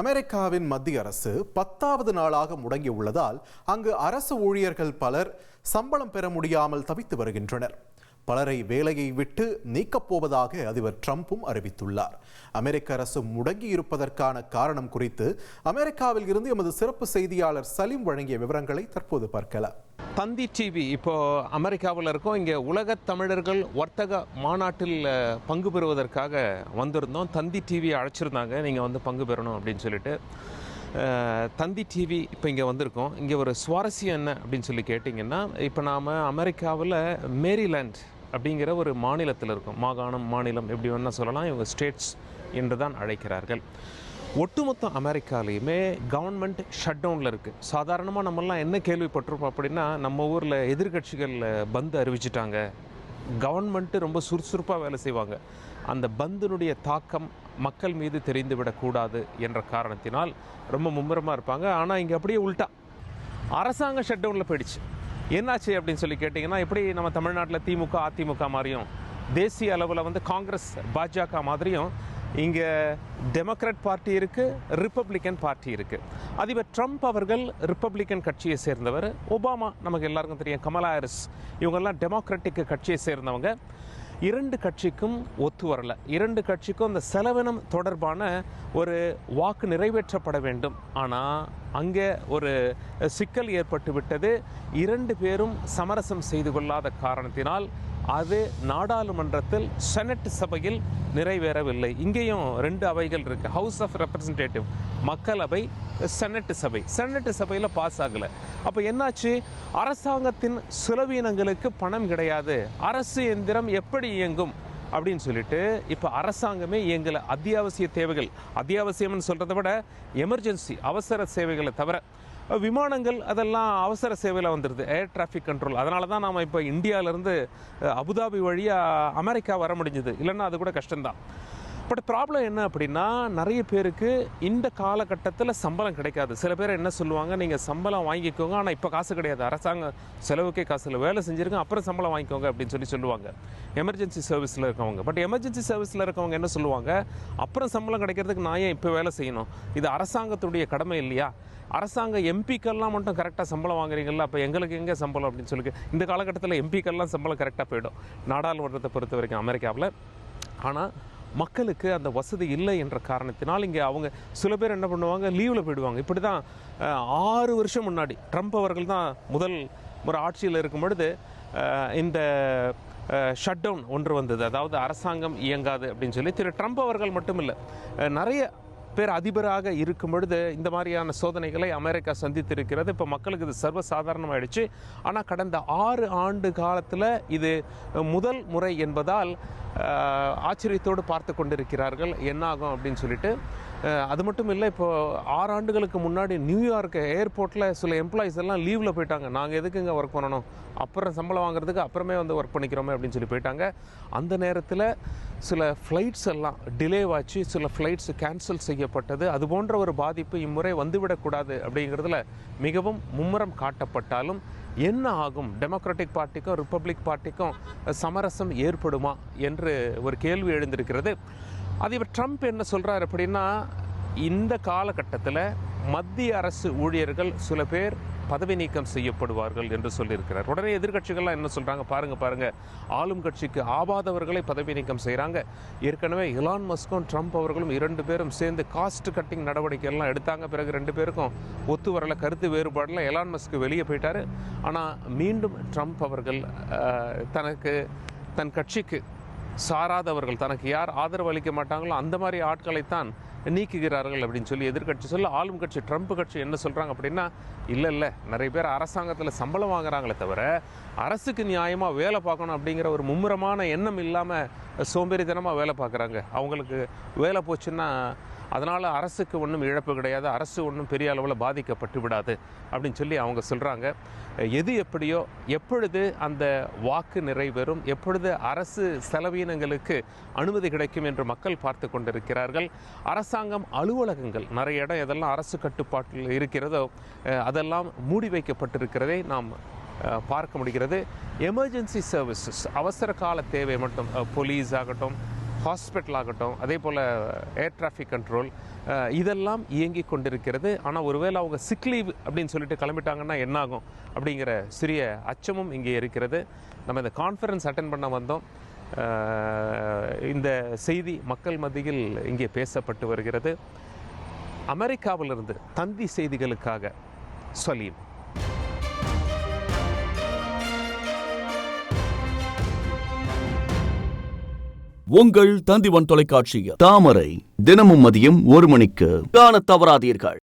அமெரிக்காவின் மத்திய அரசு பத்தாவது நாளாக முடங்கியுள்ளதால் அங்கு அரசு ஊழியர்கள் பலர் சம்பளம் பெற முடியாமல் தவித்து வருகின்றனர். பலரை வேலையை விட்டு நீக்கப் போவதாக அதிபர் ட்ரம்ப்பும் அறிவித்துள்ளார். அமெரிக்க அரசு முடங்கி இருப்பதற்கான காரணம் குறித்து அமெரிக்காவில் இருந்து எமது சிறப்பு செய்தியாளர் சலீம் வழங்கிய விவரங்களை தற்போது பார்க்கலாம். தந்தி டிவி இப்போ அமெரிக்காவில் இருக்கோம். இங்கே உலகத் தமிழர்கள் வர்த்தக மாநாட்டில் பங்கு பெறுவதற்காக வந்திருந்தோம். தந்தி டிவி அழைச்சிருந்தாங்க. நீங்கள் வந்து பங்கு பெறணும் அப்படின்னு சொல்லிட்டு. தந்தி டிவி இப்போ இங்கே வந்திருக்கோம். இங்கே ஒரு சுவாரஸ்யம் என்ன அப்படின்னு சொல்லி கேட்டிங்கன்னா இப்போ நாம் அமெரிக்காவில் மேரிலேண்ட் அப்படிங்கிற ஒரு மாநிலத்தில் இருக்கும். மாகாணம் மாநிலம் எப்படி வேணால் சொல்லலாம். இவங்க ஸ்டேட்ஸ் என்று தான் அழைக்கிறார்கள். ஒட்டுமொத்த அமெரிக்காலேயுமே கவர்மெண்ட் ஷட் டவுனில் இருக்குது சாதாரணமாக நம்மெல்லாம் என்ன கேள்விப்பட்டிருப்போம் அப்படின்னா நம்ம ஊரில் எதிர்க்கட்சிகள் பந்து அறிவிச்சிட்டாங்க. கவர்மெண்ட்டு ரொம்ப சுறுசுறுப்பாக வேலை செய்வாங்க. அந்த பந்தினுடைய தாக்கம் மக்கள் மீது தெரிந்துவிடக்கூடாது என்ற காரணத்தினால் ரொம்ப மும்முரமாக இருப்பாங்க. ஆனால் இங்கே அப்படியே உல்ட்டா அரசாங்கம் ஷட் டவுனில் போயிடுச்சு. என்னாச்சு அப்படின்னு சொல்லி கேட்டிங்கன்னா எப்படி நம்ம தமிழ்நாட்டில் திமுக அதிமுக மாதிரியும் தேசிய அளவில் வந்து காங்கிரஸ் பாஜக மாதிரியும் இங்கே டெமோக்ராட் பார்ட்டி இருக்குது ரிப்பப்ளிக்கன் பார்ட்டி இருக்குது அதிபர் ட்ரம்ப் அவர்கள் ரிப்பப்ளிக்கன் கட்சியை சேர்ந்தவர். ஒபாமா நமக்கு எல்லாருக்கும் தெரியும் கமலா ஹாரிஸ். இவங்கெல்லாம் டெமோக்ராட்டிக் கட்சியை சேர்ந்தவங்க. இரண்டு கட்சிக்கும் ஒத்து வரல. இரண்டு கட்சிக்கும் அந்த செலவினம் தொடர்பான ஒரு வாக்கு நிறைவேற்றப்பட வேண்டும். ஆனால் அங்கே ஒரு சிக்கல் ஏற்பட்டு விட்டது இரண்டு பேரும் சமரசம் செய்து கொள்ளாத காரணத்தினால் அது நாடாளுமன்றத்தில் செனட் சபையில் நிறைவேறவில்லை. இங்கேயும் ரெண்டு அவைகள் இருக்குது ஹவுஸ் ஆஃப் ரெப்ரசன்டேட்டிவ் மக்களவை செனட் சபை. செனட் சபையில் பாஸ் ஆகலை. அப்போ என்னாச்சு? அரசாங்கத்தின் சுலவீனங்களுக்கு பணம் கிடையாது. அரசு எந்திரம் எப்படி இயங்கும்? அப்படின்னு சொல்லிட்டு இப்போ அரசாங்கமே எங்களை அத்தியாவசிய தேவைகள். அத்தியாவசியம்னு சொல்கிறத விட எமர்ஜென்சி அவசர சேவைகளை தவிர விமானங்கள் அதெல்லாம் அவசர சேவையில் வந்துடுது ஏர் டிராஃபிக் கண்ட்ரோல் அதனால தான் நாம் இப்போ இந்தியாவிலேருந்து அபுதாபி வழியாக அமெரிக்கா வர முடிஞ்சது. இல்லைன்னா அது கூட கஷ்டம்தான். பட் ப்ராப்ளம் என்ன அப்படின்னா நிறைய பேருக்கு இந்த காலகட்டத்தில் சம்பளம் கிடைக்காது. சில பேர் என்ன சொல்லுவாங்க நீங்கள் சம்பளம் வாங்கிக்கோங்க. ஆனால் இப்போ காசு கிடையாது. அரசாங்க செலவுக்கே காசு இல்லை. வேலை செஞ்சுருக்கோம் அப்புறம் சம்பளம் வாங்கிக்கோங்க அப்படின்னு சொல்லி சொல்லுவாங்க. எமர்ஜென்சி சர்வீஸில் இருக்கவங்க. பட் எமர்ஜென்சி சர்வீஸில் இருக்கவங்க என்ன சொல்லுவாங்க அப்புறம் சம்பளம் கிடைக்கிறதுக்கு நான் ஏன் இப்போ வேலை செய்யணும்? இது அரசாங்கத்துடைய கடமை இல்லையா? அரசாங்க எம்பிக்கெல்லாம் மட்டும் கரெக்டாக சம்பளம் வாங்குறீங்களா அப்போ எங்களுக்கு எங்கே சம்பளம்? அப்படின்னு சொல்லி இந்த காலகட்டத்தில் எம்பிக்கெல்லாம் சம்பளம் கரெக்டாக போயிடும். நாடாளுமன்றத்தை பொறுத்த வரைக்கும் அமெரிக்காவில். ஆனால் மக்களுக்கு அந்த வசதி இல்லை என்ற காரணத்தினால் இங்கே அவங்க சில பேர் என்ன பண்ணுவாங்க லீவில் போயிடுவாங்க. இப்படி தான் ஆறு வருஷம் முன்னாடி ட்ரம்ப் அவர்கள் தான் முதல் முறை ஆட்சியில் இருக்கும் பொழுது இந்த ஷட் டவுன் ஒன்று வந்தது. அதாவது அரசாங்கம் இயங்காது அப்படின்னு சொல்லி திரு ட்ரம்ப் அவர்கள் மட்டும் இல்லை நிறைய பேர் அதிபராக இருக்கும் பொழுது இந்த மாதிரியான சோதனைகளை அமெரிக்கா சந்தித்திருக்கிறது. இப்போ மக்களுக்கு இது சர்வசாதாரணமாயிடுச்சு. ஆனால் கடந்த ஆறு ஆண்டு காலத்தில் இது முதல் முறை என்பதால் ஆச்சரியத்தோடு பார்த்து கொண்டிருக்கிறார்கள். என்னாகும் அப்படின்னு சொல்லிட்டு அது மட்டும் இல்லை இப்போது ஆறு ஆண்டுகளுக்கு முன்னாடி நியூயார்க் ஏர்போர்ட்டில் சில எம்ப்ளாயிஸ் எல்லாம் லீவில் போயிட்டாங்க. நாங்கள் எதுக்கு இங்கே ஒர்க் பண்ணணும்? அப்புறம் சம்பளம் வாங்குறதுக்கு அப்புறமே வந்து ஒர்க் பண்ணிக்கிறோமே அப்படின்னு சொல்லி போயிட்டாங்க. அந்த நேரத்தில் சில ஃப்ளைட்ஸ் எல்லாம் டிலே ஆச்சு சில ஃப்ளைட்ஸ் கேன்சல் செய்யப்பட்டது. அது போன்ற ஒரு பாதிப்பு இம்முறை வந்துவிடக்கூடாது அப்படிங்கிறதுல மிகவும் மும்முரம் காட்டப்பட்டாலும் என்ன ஆகும்? டெமோக்ராட்டிக் பார்ட்டிக்கும் ரிப்பப்ளிக் பார்ட்டிக்கும் சமரசம் ஏற்படுமா? என்று ஒரு கேள்வி எழுந்திருக்கிறது. அதிபர் ட்ரம்ப் என்ன சொல்கிறார் அப்படின்னா இந்த காலகட்டத்தில் மத்திய அரசு ஊழியர்கள் சில பேர் பதவி நீக்கம் செய்யப்படுவார்கள் என்று சொல்லியிருக்கிறார். உடனே எதிர்க்கட்சிகள்லாம் என்ன சொல்கிறாங்க பாருங்கள் பாருங்கள் ஆளும் கட்சிக்கு ஆபாதவர்களை பதவி நீக்கம் செய்கிறாங்க ஏற்கனவே எலான் மஸ்கும் ட்ரம்ப் அவர்களும் இரண்டு பேரும் சேர்ந்து காஸ்ட் கட்டிங் நடவடிக்கைகள்லாம் எடுத்தாங்க. பிறகு ரெண்டு பேருக்கும் ஒத்து வரல கருத்து வேறுபாடில் எலான் மஸ்க்கு வெளியே போயிட்டார். ஆனால் மீண்டும் ட்ரம்ப் அவர்கள் தனக்கு தன் கட்சிக்கு சாராதவர்கள் தனக்கு யார் ஆதரவு அளிக்க மாட்டாங்களோ அந்த மாதிரி ஆட்களைத்தான் நீக்குகிறார்கள் அப்படின்னு சொல்லி எதிர்கட்சி சொல்ல ஆளும் கட்சி ட்ரம்ப் கட்சி என்ன சொல்கிறாங்க அப்படின்னா இல்லை இல்லை நிறைய பேர் அரசாங்கத்தில் சம்பளம் வாங்குறாங்களே தவிர அரசுக்கு நியாயமாக வேலை பார்க்கணும் அப்படிங்கிற ஒரு மும்முரமான எண்ணம் இல்லாமல் சோம்பேறித்தனமாக வேலை பார்க்குறாங்க. அவங்களுக்கு வேலை போச்சுன்னா அதனால் அரசுக்கு ஒன்றும் இழப்பு கிடையாது அரசு ஒன்றும் பெரிய அளவில் பாதிக்கப்பட்டு விடாது அப்படின்னு சொல்லி அவங்க சொல்கிறாங்க எது எப்படியோ எப்பொழுது அந்த வாக்கு நிறைவேறும் எப்பொழுது அரசு செலவீனங்களுக்கு அனுமதி கிடைக்கும் என்று மக்கள் பார்த்து கொண்டிருக்கிறார்கள். அரசாங்கம் அலுவலகங்கள் நிறைய இடம் எதெல்லாம் அரசு கட்டுப்பாட்டில் இருக்கிறதோ அதெல்லாம் மூடி வைக்கப்பட்டிருக்கிறதை நாம் பார்க்க முடிகிறது. எமர்ஜென்சி சர்வீசஸ் அவசர கால தேவை மட்டும் போலீஸ் ஆகட்டும் ஹாஸ்பிட்டல் ஆகட்டும் அதே போல் ஏர் டிராஃபிக் கண்ட்ரோல் இதெல்லாம் இயங்கி கொண்டிருக்கிறது. ஆனால் ஒருவேளை அவங்க சிக் லீவ் அப்படின்னு சொல்லிட்டு கிளம்பிட்டாங்கன்னா என்னாகும்? அப்படிங்கிற சிறிய அச்சமும் இங்கே இருக்கிறது. நம்ம இந்த கான்ஃபரன்ஸ் அட்டன் பண்ண வந்தோம். இந்த செய்தி மக்கள் மத்தியில் இங்கே பேசப்பட்டு வருகிறது. அமெரிக்காவிலிருந்து தந்தி செய்திகளுக்காக சலீம். உங்கள் தந்திவன் தொலைக்காட்சியில். தாமரை தினமும் மதியம் ஒரு மணிக்கு. காணத் தவறாதீர்கள்.